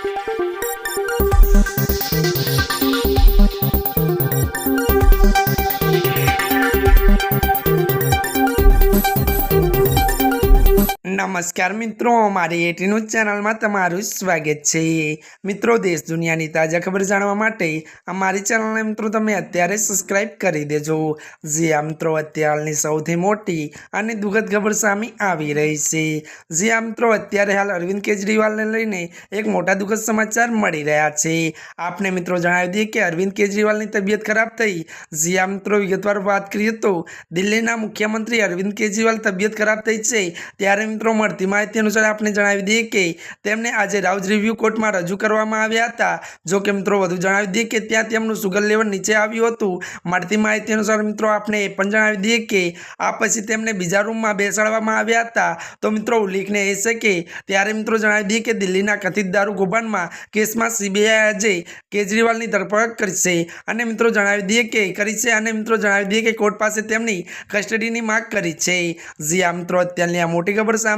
Thank you. નમસ્કાર મિત્રો, મારી એટી ન્યૂઝ ચેનલમાં તમારું સ્વાગત છે. મિત્રો, દેશ દુનિયાની તાજા ખબર જાણવા માટે અમારી ચેનલને મિત્રો તમે અત્યારે સબસ્ક્રાઈબ કરી દેજો. જે આ મિત્રો અત્યારની સૌથી મોટી અને દુઃખદ ખબર સામે આવી રહી છે. જે આ મિત્રો અત્યારે હાલ અરવિંદ કેજરીવાલને લઈને એક મોટા દુઃખદ સમાચાર મળી રહ્યા છે. આપને મિત્રો જણાવી દઈએ કે અરવિંદ કેજરીવાલની તબિયત ખરાબ થઈ. જે આ મિત્રો વિગતવાર વાત કરીએ તો દિલ્હીના મુખ્યમંત્રી અરવિંદ કેજરીવાલ તબિયત ખરાબ થઈ છે. ત્યારે મિત્રો મળતી માહિતી અનુસાર આપણે જણાવી દઈએ કે તેમને આજે રાઉઝ રિવ્યુ કોર્ટમાં રજૂ કરવામાં આવ્યા હતા. જો કે મિત્રો વધુ જણાવી દઈએ કે ત્યાં તેમનું સુગર લેવલ નીચે આવ્યું હતું. મળતી માહિતી અનુસાર મિત્રો આપણે એ પણ જણાવી દઈએ કે આ પછી તેમને બીજા રૂમમાં બેસાડવામાં આવ્યા હતા. તો મિત્રો ઉલ્લેખનીય એ છે કે ત્યારે મિત્રો જણાવી દઈએ કે દિલ્હીના કથિત દારૂ કૌભાંડમાં કેસમાં સીબીઆઈ આજે કેજરીવાલની ધરપકડ કરશે. અને મિત્રો જણાવી દઈએ કે કરી છે અને મિત્રો જણાવી દઈએ કે કોર્ટ પાસે તેમની કસ્ટડીની માંગ કરી છે. જી આ મિત્રો, અત્યારની આ મોટી ખબર સામે